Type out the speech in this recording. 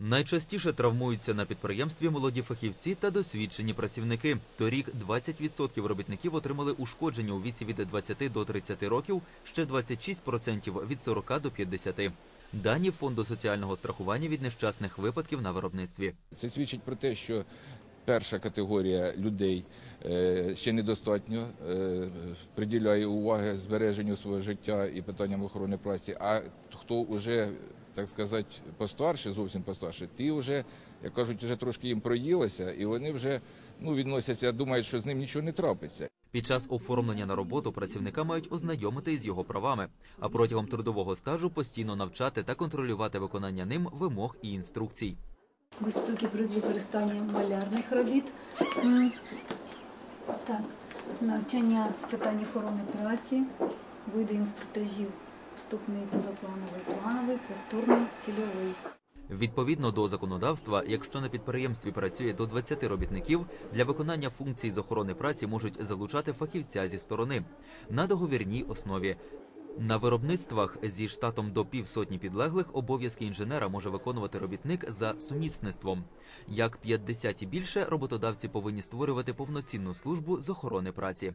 Найчастіше травмуються на підприємстві молоді фахівці та досвідчені працівники. Торік 20% робітників отримали ушкодження у віці від 20 до 30 років, ще 26% від 40 до 50. Дані фонду соціального страхування від нещасних випадків на виробництві. Це свідчить про те, що перша категорія людей е, ще недостатньо е, приділяє уваги збереженню свого життя і питанням охорони праці. А хто вже так сказати, постарше, зовсім постарше, ті вже, як кажуть, вже трошки їм проїлося, і вони вже ну, відносяться, думають, що з ним нічого не трапиться. Під час оформлення на роботу працівника мають ознайомити із його правами, а протягом трудового стажу постійно навчати та контролювати виконання ним вимог і інструкцій. Безпеки при використанні малярних робіт. Так, навчання з питань охорони праці, види інструктажів, вступний, позаплановий, плановий, повторний, цільовий. Відповідно до законодавства, якщо на підприємстві працює до 20 робітників, для виконання функцій з охорони праці можуть залучати фахівця зі сторони на договірній основі. На виробництвах зі штатом до півсотні підлеглих обов'язки інженера може виконувати робітник за сумісництвом. Як 50 і більше, роботодавці повинні створювати повноцінну службу з охорони праці.